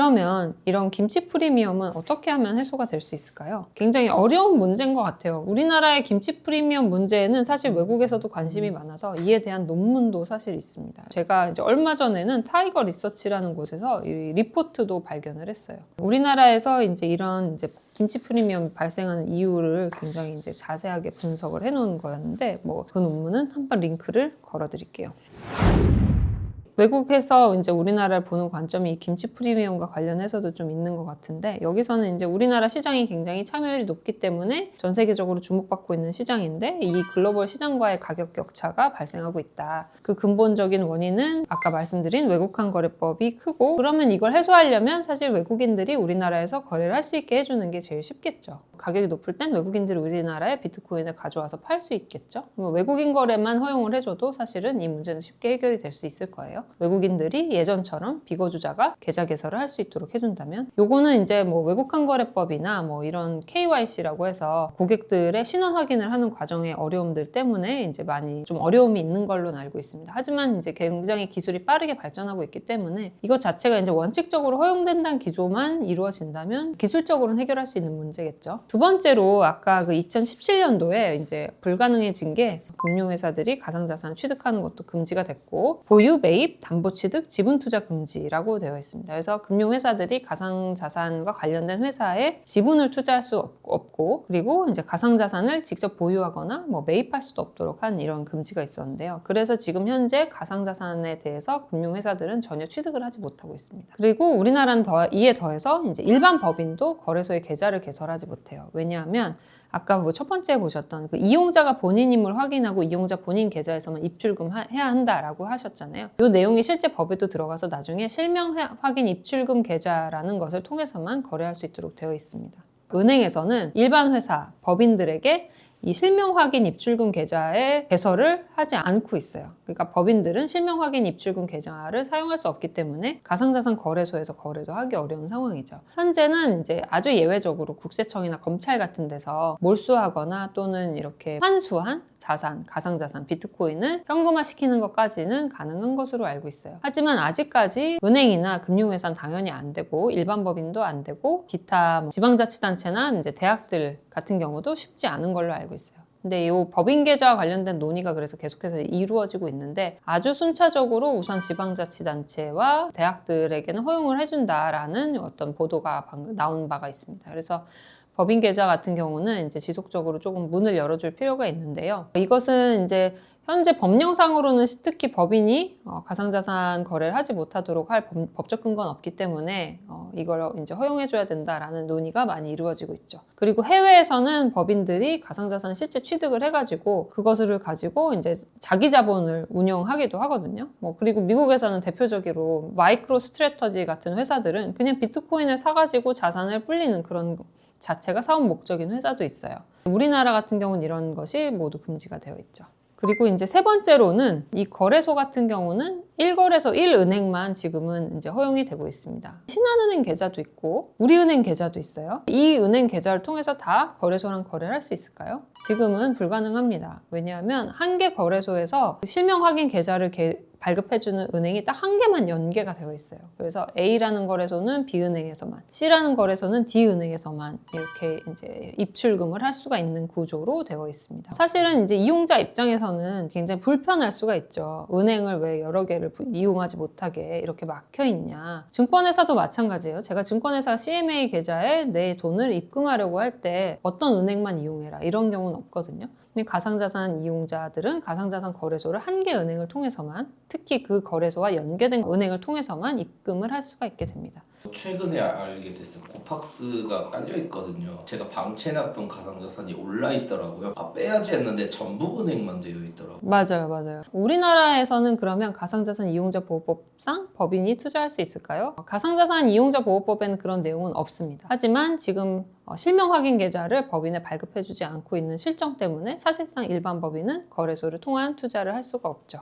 그러면 이런 김치 프리미엄은 어떻게 하면 해소가 될 수 있을까요? 굉장히 어려운 문제인 것 같아요. 우리나라의 김치 프리미엄 문제에는 사실 외국에서도 관심이 많아서 이에 대한 논문도 사실 있습니다. 제가 이제 얼마 전에는 타이거 리서치라는 곳에서 이 리포트도 발견을 했어요. 우리나라에서 이제 이런 이제 김치 프리미엄 발생하는 이유를 굉장히 이제 자세하게 분석을 해놓은 거였는데 뭐 그 논문은 한번 링크를 걸어드릴게요. 외국에서 이제 우리나라를 보는 관점이 이 김치 프리미엄과 관련해서도 좀 있는 것 같은데 여기서는 이제 우리나라 시장이 굉장히 참여율이 높기 때문에 전 세계적으로 주목받고 있는 시장인데 이 글로벌 시장과의 가격 격차가 발생하고 있다. 그 근본적인 원인은 아까 말씀드린 외국환 거래법이 크고 그러면 이걸 해소하려면 사실 외국인들이 우리나라에서 거래를 할 수 있게 해주는 게 제일 쉽겠죠. 가격이 높을 땐 외국인들이 우리나라에 비트코인을 가져와서 팔 수 있겠죠. 그러면 외국인 거래만 허용을 해줘도 사실은 이 문제는 쉽게 해결이 될 수 있을 거예요. 외국인들이 예전처럼 비거주자가 계좌 개설을 할 수 있도록 해준다면 요거는 이제 뭐 외국환 거래법이나 뭐 이런 KYC라고 해서 고객들의 신원 확인을 하는 과정의 어려움들 때문에 이제 많이 좀 어려움이 있는 걸로 알고 있습니다. 하지만 이제 굉장히 기술이 빠르게 발전하고 있기 때문에 이것 자체가 이제 원칙적으로 허용된다는 기조만 이루어진다면 기술적으로는 해결할 수 있는 문제겠죠. 두 번째로 아까 그 2017년도에 이제 불가능해진 게 금융회사들이 가상자산 취득하는 것도 금지가 됐고 보유, 매입, 담보 취득, 지분 투자 금지라고 되어 있습니다. 그래서 금융회사들이 가상자산과 관련된 회사에 지분을 투자할 수 없- 없고 그리고 이제 가상자산을 직접 보유하거나 뭐 매입할 수도 없도록 한 이런 금지가 있었는데요. 그래서 지금 현재 가상자산에 대해서 금융회사들은 전혀 취득을 하지 못하고 있습니다. 그리고 우리나라는 더, 이에 더해서 이제 일반 법인도 거래소에 계좌를 개설하지 못해요. 왜냐하면 아까 뭐 첫 번째 보셨던 그 이용자가 본인임을 확인하고 이용자 본인 계좌에서만 입출금 하- 해야 한다라고 하셨잖아요. 이 내용이 실제 법에도 들어가서 나중에 실명 해- 확인 입출금 계좌라는 것을 통해서만 거래할 수 있도록 되어 있습니다. 은행에서는 일반 회사, 법인들에게 이 실명 확인 입출금 계좌에 개설을 하지 않고 있어요. 그러니까 법인들은 실명 확인 입출금 계좌를 사용할 수 없기 때문에 가상자산 거래소에서 거래도 하기 어려운 상황이죠. 현재는 이제 아주 예외적으로 국세청이나 검찰 같은 데서 몰수하거나 또는 이렇게 환수한 자산, 가상자산, 비트코인을 현금화 시키는 것까지는 가능한 것으로 알고 있어요. 하지만 아직까지 은행이나 금융회사는 당연히 안 되고 일반 법인도 안 되고 기타 뭐 지방자치단체나 이제 대학들 같은 경우도 쉽지 않은 걸로 알고 있어요. 근데 이 법인 계좌와 관련된 논의가 그래서 계속해서 이루어지고 있는데 아주 순차적으로 우선 지방자치단체와 대학들에게는 허용을 해준다라는 어떤 보도가 방금 나온 바가 있습니다. 그래서 법인 계좌 같은 경우는 이제 지속적으로 조금 문을 열어줄 필요가 있는데요. 이것은 이제 현재 법령상으로는 특히 법인이 어, 가상자산 거래를 하지 못하도록 할 법, 법적 근거는 없기 때문에 어, 이걸 이제 허용해줘야 된다라는 논의가 많이 이루어지고 있죠. 그리고 해외에서는 법인들이 가상자산 실제 취득을 해가지고 그것을 가지고 이제 자기 자본을 운영하기도 하거든요. 뭐 그리고 미국에서는 대표적으로 마이크로 스트래터지 같은 회사들은 그냥 비트코인을 사가지고 자산을 불리는 그런 자체가 사업 목적인 회사도 있어요. 우리나라 같은 경우는 이런 것이 모두 금지가 되어 있죠. 그리고 이제 세 번째로는 이 거래소 같은 경우는 1거래소 1은행만 지금은 이제 허용이 되고 있습니다. 신한은행 계좌도 있고 우리은행 계좌도 있어요. 이 은행 계좌를 통해서 다 거래소랑 거래를 할 수 있을까요? 지금은 불가능합니다. 왜냐하면 한 개 거래소에서 실명 확인 계좌를 개- 발급해주는 은행이 딱 한 개만 연계가 되어 있어요. 그래서 A라는 거래소는 B은행에서만, C라는 거래소는 D은행에서만 이렇게 이제 입출금을 할 수가 있는 구조로 되어 있습니다. 사실은 이제 이용자 입장에서는 굉장히 불편할 수가 있죠. 은행을 왜 여러 개를 부- 이용하지 못하게 이렇게 막혀 있냐. 증권회사도 마찬가지예요. 제가 증권회사 CMA 계좌에 내 돈을 입금하려고 할 때 어떤 은행만 이용해라 이런 경우는 없거든요. 가상자산 이용자들은 가상자산 거래소를 한 개 은행을 통해서만 특히 그 거래소와 연계된 은행을 통해서만 입금을 할 수가 있게 됩니다. 최근에 알게 됐어요. 고팍스가 깔려 있거든요. 제가 방치해놨던 가상자산이 올라 있더라고요. 아 빼야지 했는데 전북은행만 되어 있더라고요. 맞아요, 맞아요. 우리나라에서는 그러면 가상자산 이용자 보호법상 법인이 투자할 수 있을까요? 가상자산 이용자 보호법에는 그런 내용은 없습니다. 하지만 지금 어, 실명 확인 계좌를 법인에 발급해주지 않고 있는 실정 때문에 사실상 일반 법인은 거래소를 통한 투자를 할 수가 없죠.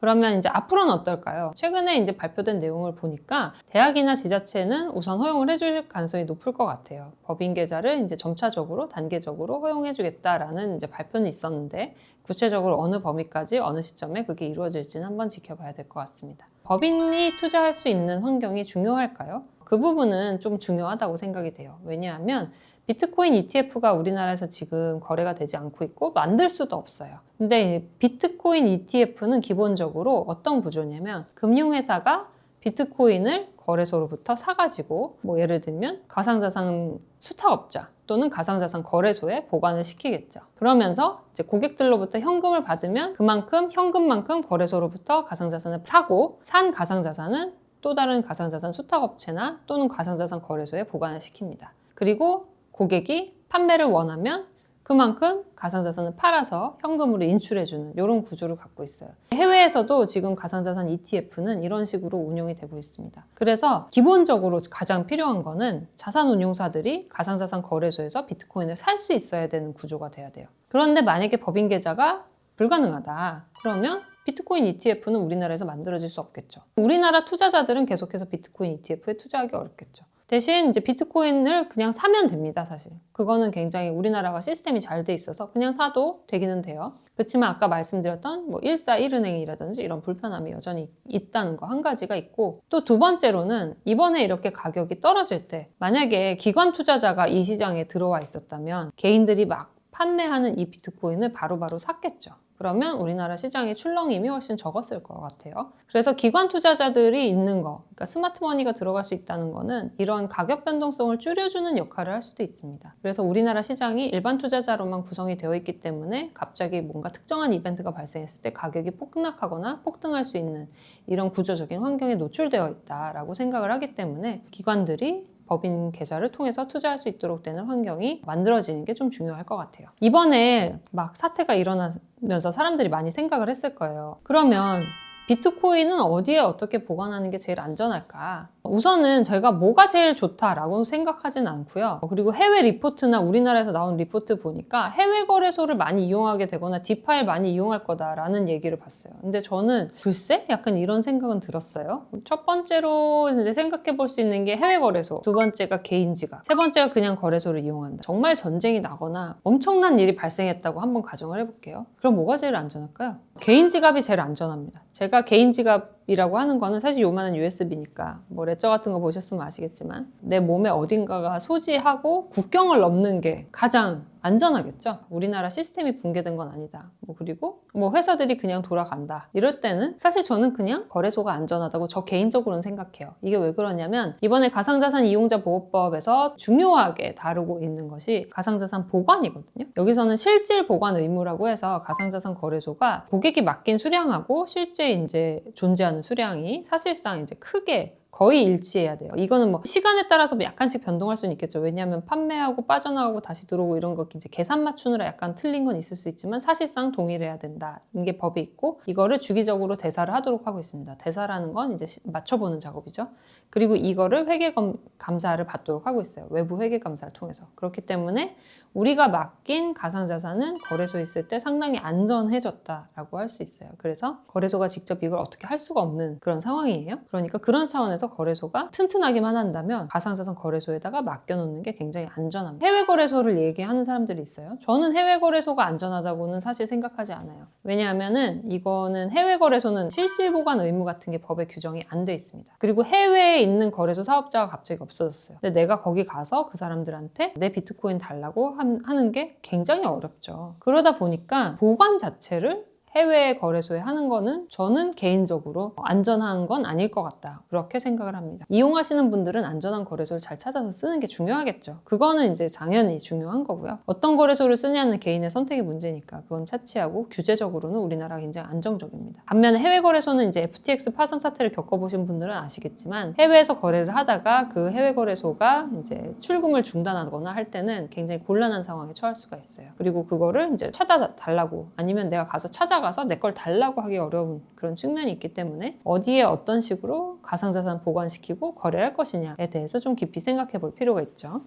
그러면 이제 앞으로는 어떨까요? 최근에 이제 발표된 내용을 보니까 대학이나 지자체는 우선 허용을 해줄 가능성이 높을 것 같아요. 법인 계좌를 이제 점차적으로 단계적으로 허용해주겠다라는 이제 발표는 있었는데 구체적으로 어느 범위까지 어느 시점에 그게 이루어질지는 한번 지켜봐야 될 것 같습니다. 법인이 투자할 수 있는 환경이 중요할까요? 그 부분은 좀 중요하다고 생각이 돼요. 왜냐하면 비트코인 ETF가 우리나라에서 지금 거래가 되지 않고 있고 만들 수도 없어요. 근데 이 비트코인 ETF는 기본적으로 어떤 구조냐면 금융회사가 비트코인을 거래소로부터 사가지고 뭐 예를 들면 가상자산 수탁업자 또는 가상자산 거래소에 보관을 시키겠죠. 그러면서 이제 고객들로부터 현금을 받으면 그만큼 현금만큼 거래소로부터 가상자산을 사고 산 가상자산은 또 다른 가상자산 수탁업체나 또는 가상자산 거래소에 보관을 시킵니다. 그리고 고객이 판매를 원하면 그만큼 가상자산을 팔아서 현금으로 인출해주는 이런 구조를 갖고 있어요. 해외에서도 지금 가상자산 ETF는 이런 식으로 운영이 되고 있습니다. 그래서 기본적으로 가장 필요한 거는 자산운용사들이 가상자산 거래소에서 비트코인을 살 수 있어야 되는 구조가 돼야 돼요. 그런데 만약에 법인 계좌가 불가능하다. 그러면 비트코인 ETF는 우리나라에서 만들어질 수 없겠죠. 우리나라 투자자들은 계속해서 비트코인 ETF에 투자하기 어렵겠죠. 대신 이제 비트코인을 그냥 사면 됩니다, 사실. 그거는 굉장히 우리나라가 시스템이 잘 돼 있어서 그냥 사도 되기는 돼요. 그렇지만 아까 말씀드렸던 뭐 141은행이라든지 이런 불편함이 여전히 있다는 거 한 가지가 있고 또 두 번째로는 이번에 이렇게 가격이 떨어질 때 만약에 기관 투자자가 이 시장에 들어와 있었다면 개인들이 막 판매하는 이 비트코인을 바로바로 샀겠죠. 그러면 우리나라 시장의 출렁임이 훨씬 적었을 것 같아요. 그래서 기관 투자자들이 있는 거, 그러니까 스마트 머니가 들어갈 수 있다는 거는 이런 가격 변동성을 줄여주는 역할을 할 수도 있습니다. 그래서 우리나라 시장이 일반 투자자로만 구성이 되어 있기 때문에 갑자기 뭔가 특정한 이벤트가 발생했을 때 가격이 폭락하거나 폭등할 수 있는 이런 구조적인 환경에 노출되어 있다라고 생각을 하기 때문에 기관들이 법인 계좌를 통해서 투자할 수 있도록 되는 환경이 만들어지는 게 좀 중요할 것 같아요. 이번에 막 사태가 일어나면서 사람들이 많이 생각을 했을 거예요. 그러면 비트코인은 어디에 어떻게 보관하는 게 제일 안전할까? 우선은 저희가 뭐가 제일 좋다라고 생각하진 않고요. 그리고 해외 리포트나 우리나라에서 나온 리포트 보니까 해외 거래소를 많이 이용하게 되거나 디파일 많이 이용할 거다라는 얘기를 봤어요. 근데 저는 글쎄? 약간 이런 생각은 들었어요. 첫 번째로 이제 생각해 볼 수 있는 게 해외 거래소, 두 번째가 개인 지갑, 세 번째가 그냥 거래소를 이용한다. 정말 전쟁이 나거나 엄청난 일이 발생했다고 한번 가정을 해볼게요. 그럼 뭐가 제일 안전할까요? 개인 지갑이 제일 안전합니다. 제가 개인 지갑 이라고 하는 거는 사실 요만한 USB니까 뭐 레저 같은 거 보셨으면 아시겠지만 내 몸에 어딘가가 소지하고 국경을 넘는 게 가장 안전하겠죠. 우리나라 시스템이 붕괴된 건 아니다. 뭐 그리고 뭐 회사들이 그냥 돌아간다. 이럴 때는 사실 저는 그냥 거래소가 안전하다고 저 개인적으로는 생각해요. 이게 왜 그러냐면 이번에 가상자산 이용자 보호법에서 중요하게 다루고 있는 것이 가상자산 보관이거든요. 여기서는 실질 보관 의무라고 해서 가상자산 거래소가 고객이 맡긴 수량하고 실제 이제 존재하는 수량이 사실상 이제 크게 거의 일치해야 돼요. 이거는 뭐 시간에 따라서 뭐 약간씩 변동할 수는 있겠죠. 왜냐하면 판매하고 빠져나가고 다시 들어오고 이런 거 이제 계산 맞추느라 약간 틀린 건 있을 수 있지만 사실상 동일해야 된다. 이게 법이 있고 이거를 주기적으로 대사를 하도록 하고 있습니다. 대사라는 건 이제 시- 맞춰보는 작업이죠. 그리고 이거를 회계 검- 감사를 받도록 하고 있어요. 외부 회계 감사를 통해서. 그렇기 때문에 우리가 맡긴 가상자산은 거래소에 있을 때 상당히 안전해졌다라고 할 수 있어요. 그래서 거래소가 직접 이걸 어떻게 할 수가 없는 그런 상황이에요. 그러니까 그런 차원에서 거래소가 튼튼하기만 한다면 가상자산 거래소에다가 맡겨놓는 게 굉장히 안전합니다. 해외 거래소를 얘기하는 사람들이 있어요. 저는 해외 거래소가 안전하다고는 사실 생각하지 않아요. 왜냐하면은 이거는 해외 거래소는 실질 보관 의무 같은 게 법에 규정이 안 돼 있습니다. 그리고 해외에 있는 거래소 사업자가 갑자기 없어졌어요. 근데 내가 거기 가서 그 사람들한테 내 비트코인 달라고 함- 하는 게 굉장히 어렵죠. 그러다 보니까 보관 자체를 해외 거래소에 하는 거는 저는 개인적으로 안전한 건 아닐 것 같다. 그렇게 생각을 합니다. 이용하시는 분들은 안전한 거래소를 잘 찾아서 쓰는 게 중요하겠죠. 그거는 이제 당연히 중요한 거고요. 어떤 거래소를 쓰냐는 개인의 선택의 문제니까 그건 차치하고 규제적으로는 우리나라가 굉장히 안정적입니다. 반면에 해외 거래소는 이제 FTX 파산 사태를 겪어보신 분들은 아시겠지만 해외에서 거래를 하다가 그 해외 거래소가 이제 출금을 중단하거나 할 때는 굉장히 곤란한 상황에 처할 수가 있어요. 그리고 그거를 이제 찾아 달라고 아니면 내가 가서 찾아가서 내 걸 달라고 하기 어려운 그런 측면이 있기 때문에 어디에 어떤 식으로 가상자산 보관시키고 거래할 것이냐에 대해서 좀 깊이 생각해 볼 필요가 있죠.